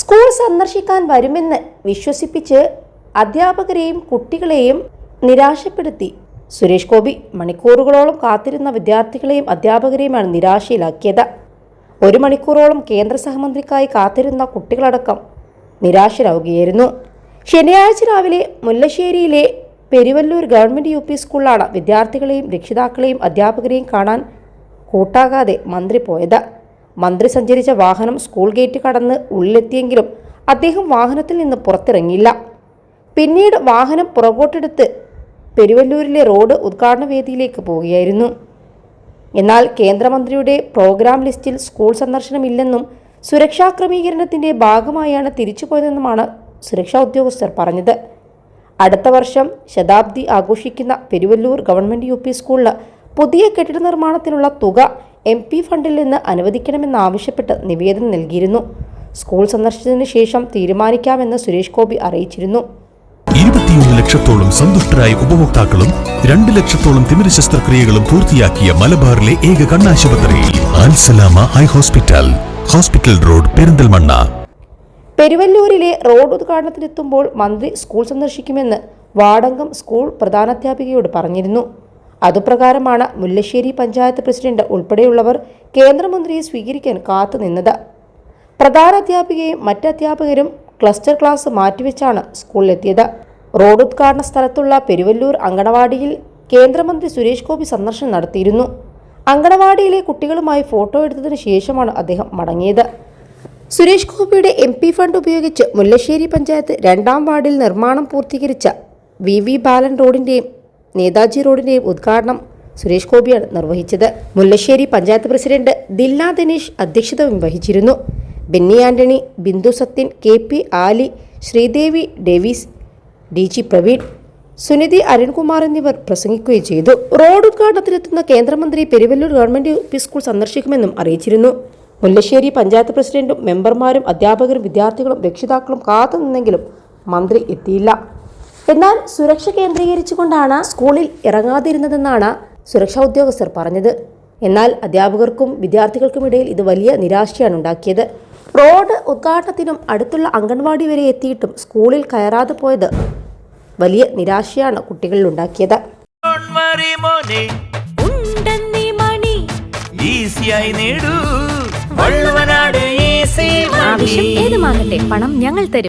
School സന്ദർശിക്കാൻ വരുമെന്ന് വിശ്വസിപ്പിച്ച് അധ്യാപകരെയും കുട്ടികളെയും നിരാശപ്പെടുത്തി. സുരേഷ് ഗോപി മണിക്കൂറുകളോളം കാത്തിരുന്ന വിദ്യാർത്ഥികളെയും അധ്യാപകരെയുമാണ് നിരാശയിലാക്കിയത്. ഒരു മണിക്കൂറോളം കേന്ദ്ര സഹമന്ത്രിക്കായി കാത്തിരുന്ന കുട്ടികളടക്കം നിരാശരാവുകയായിരുന്നു. ശനിയാഴ്ച രാവിലെ മുല്ലശ്ശേരിയിലെ പെരുവല്ലൂർ ഗവൺമെന്റ് യു പി സ്കൂളിലാണ് വിദ്യാർത്ഥികളെയും രക്ഷിതാക്കളെയും അധ്യാപകരെയും കാണാൻ കൂട്ടാകാതെ മന്ത്രി പോയത്. മന്ത്രി സഞ്ചരിച്ച വാഹനം സ്കൂൾ ഗേറ്റ് കടന്ന് ഉള്ളിലെത്തിയെങ്കിലും അദ്ദേഹം വാഹനത്തിൽ നിന്ന് പുറത്തിറങ്ങിയില്ല. പിന്നീട് വാഹനം പുറകോട്ടെടുത്ത് പെരുവല്ലൂരിലെ റോഡ് ഉദ്ഘാടന വേദിയിലേക്ക് പോവുകയായിരുന്നു. എന്നാൽ കേന്ദ്രമന്ത്രിയുടെ പ്രോഗ്രാം ലിസ്റ്റിൽ സ്കൂൾ സന്ദർശനമില്ലെന്നും സുരക്ഷാ ക്രമീകരണത്തിന്റെ ഭാഗമായാണ് തിരിച്ചുപോയതെന്നുമാണ് സുരക്ഷാ ഉദ്യോഗസ്ഥർ പറഞ്ഞത്. അടുത്ത വർഷം ശതാബ്ദി ആഘോഷിക്കുന്ന പെരുവല്ലൂർ ഗവൺമെന്റ് യു പി സ്കൂളിൽ പുതിയ കെട്ടിട നിർമ്മാണത്തിനുള്ള തുക എം പി ഫണ്ടിൽ നിന്ന് അനുവദിക്കണമെന്നാവശ്യപ്പെട്ട് നിവേദനം നൽകിയിരുന്നു. സ്കൂൾ സന്ദർശനത്തിന് ശേഷം തീരുമാനിക്കാമെന്ന് സുരേഷ് ഗോപി അറിയിച്ചിരുന്നു. ഇരുപത്തിയൊന്ന് ലക്ഷത്തോളം സന്തുഷ്ടരായ ഉപഭോക്താക്കളും രണ്ട് ലക്ഷത്തോളം തിമിര ശസ്ത്രക്രിയകളും പൂർത്തിയാക്കിയ മലബാറിലെ ഏക കണ്ണാശുപത്രി Alsalama eye hospital hospital road Perinthalmanna. പെരുവല്ലൂരിലെ road ഉദ്ഘാടനത്തിനെത്തുമ്പോൾ മന്ത്രി സ്കൂൾ സന്ദർശിക്കുമെന്ന് വാടങ്കം സ്കൂൾ പ്രധാനാധ്യാപികയോട് പറഞ്ഞിരുന്നു. അതുപ്രകാരമാണ് മുല്ലശ്ശേരി പഞ്ചായത്ത് പ്രസിഡന്റ് ഉൾപ്പെടെയുള്ളവർ കേന്ദ്രമന്ത്രിയെ സ്വീകരിക്കാൻ കാത്തുനിന്നത് പ്രധാനാധ്യാപികയും മറ്റ് അധ്യാപകരും ക്ലസ്റ്റർ ക്ലാസ് മാറ്റിവെച്ചാണ് സ്കൂളിലെത്തിയത്. റോഡ് ഉദ്ഘാടന സ്ഥലത്തുള്ള പെരുവല്ലൂർ അങ്കണവാടിയിൽ കേന്ദ്രമന്ത്രി സുരേഷ് ഗോപി സന്ദർശനം നടത്തിയിരുന്നു. അങ്കണവാടിയിലെ കുട്ടികളുമായി ഫോട്ടോ എടുത്തതിനു ശേഷമാണ് അദ്ദേഹം മടങ്ങിയത്. സുരേഷ് ഗോപിയുടെ എം പി ഫണ്ട് ഉപയോഗിച്ച് മുല്ലശ്ശേരി പഞ്ചായത്ത് രണ്ടാം വാർഡിൽ നിർമ്മാണം പൂർത്തീകരിച്ച വി വി ബാലൻ റോഡിന്റെയും നേതാജി റോഡിന്റെയും ഉദ്ഘാടനം സുരേഷ് ഗോപിയാണ് നിർവഹിച്ചത്. മുല്ലശ്ശേരി പഞ്ചായത്ത് പ്രസിഡന്റ് ദില്ല ദിനേശ് അധ്യക്ഷത വഹിച്ചിരുന്നു. Benny Antony Bindu Sathyan K P Ali Sreedevi Davis D G Praveen Sunidhi Arunkumar എന്നിവർ പ്രസംഗിക്കുകയും ചെയ്തു. റോഡ് ഉദ്ഘാടനത്തിനെത്തുന്ന കേന്ദ്രമന്ത്രി Peruvallur government U P school സന്ദർശിക്കുമെന്നും അറിയിച്ചിരുന്നു. മുല്ലശ്ശേരി പഞ്ചായത്ത് പ്രസിഡന്റും മെമ്പർമാരും അധ്യാപകരും വിദ്യാർത്ഥികളും രക്ഷിതാക്കളും കാത്തുനിന്നെങ്കിലും മന്ത്രി എത്തിയില്ല. എന്നാൽ സുരക്ഷ കേന്ദ്രീകരിച്ചുകൊണ്ടാണ് സ്കൂളിൽ ഇറങ്ങാതിരുന്നതെന്നാണ് സുരക്ഷാ ഉദ്യോഗസ്ഥർ പറഞ്ഞത്. എന്നാൽ അധ്യാപകർക്കും വിദ്യാർത്ഥികൾക്കും ഇടയിൽ ഇത് വലിയ നിരാശയാണ് ഉണ്ടാക്കിയത്. റോഡ് ഉദ്ഘാടനത്തിനും അടുത്തുള്ള അംഗൻവാടി വരെ എത്തിയിട്ടും സ്കൂളിൽ കയറാതെ പോയത് വലിയ നിരാശയാണ് കുട്ടികളിൽ ഉണ്ടാക്കിയത് മറി മോനെ ഉണ്ടെന്നീ മണി. ഈസിയായി നേടൂ. വള്ളുവനാട് ഈസി ആവശ്യം ഏതുമാകട്ടെ പണം ഞങ്ങൾ തരും.